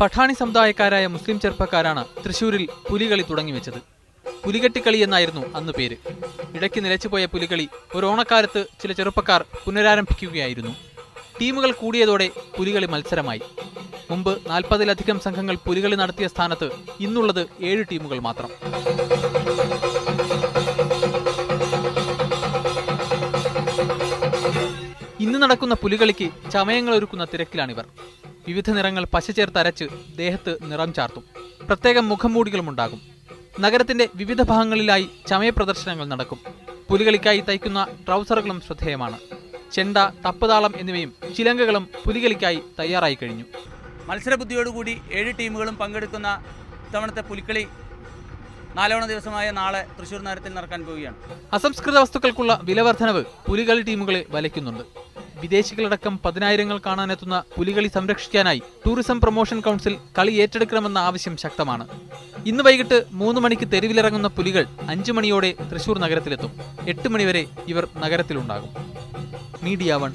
പഠാണി സമുദായക്കാരായ മുസ്ലിം ചെറുപ്പക്കാരാണ് തൃശൂരിൽ പുലികളി തുടങ്ങിവെച്ചത്. പുലികെട്ടിക്കളി എന്നായിരുന്നു അന്ന് പേര്. ഇടയ്ക്ക് നിലച്ചുപോയ പുലികളി ഒരു ഓണക്കാലത്ത് ചില ചെറുപ്പക്കാർ പുനരാരംഭിക്കുകയായിരുന്നു. ടീമുകൾ കൂടിയതോടെ പുലികളി മത്സരമായി. മുമ്പ് നാൽപ്പതിലധികം സംഘങ്ങൾ പുലികളി നടത്തിയ സ്ഥാനത്ത് ഇന്നുള്ളത് ഏഴ് ടീമുകൾ മാത്രം. ഇന്ന് നടക്കുന്ന പുലികളിക്ക് ചമയങ്ങൾ ഒരുക്കുന്ന തിരക്കിലാണിവർ. വിവിധ നിറങ്ങൾ പശ ചേർത്ത് അരച്ച് ദേഹത്ത് നിറം ചാർത്തും. പ്രത്യേകം മുഖംമൂടികളും ഉണ്ടാകും. നഗരത്തിന്റെ വിവിധ ഭാഗങ്ങളിലായി ചമയ പ്രദർശനങ്ങൾ നടക്കും. പുലികളിക്കായി തയ്ക്കുന്ന ട്രൗസറുകളും ശ്രദ്ധേയമാണ്. ചെണ്ട തപ്പുതാളം എന്നിവയും ചിലങ്കകളും പുലികളിക്കായി തയ്യാറായി കഴിഞ്ഞു. മത്സരബുദ്ധിയോടുകൂടി ഏഴ് ടീമുകളും പങ്കെടുക്കുന്ന ഇത്തവണത്തെ പുലിക്കളി നാലോണ ദിവസമായ നാളെ തൃശൂർ നഗരത്തിൽ നടക്കാൻ പോവുകയാണ്. അസംസ്കൃത വസ്തുക്കൾക്കുള്ള വിലവർദ്ധനവ് പുലികളി ടീമുകളെ വലയ്ക്കുന്നുണ്ട്. വിദേശികളടക്കം പതിനായിരങ്ങൾ കാണാനെത്തുന്ന പുലികളി സംരക്ഷിക്കാനായി ടൂറിസം പ്രൊമോഷൻ കൗൺസിൽ കളി ഏറ്റെടുക്കണമെന്ന ആവശ്യം ശക്തമാണ്. ഇന്ന് വൈകിട്ട് മൂന്ന് മണിക്ക് തെരുവിലിറങ്ങുന്ന പുലികൾ അഞ്ചു മണിയോടെ തൃശൂർ നഗരത്തിലെത്തും. എട്ട് മണിവരെ ഇവർ നഗരത്തിലുണ്ടാകും. Media one.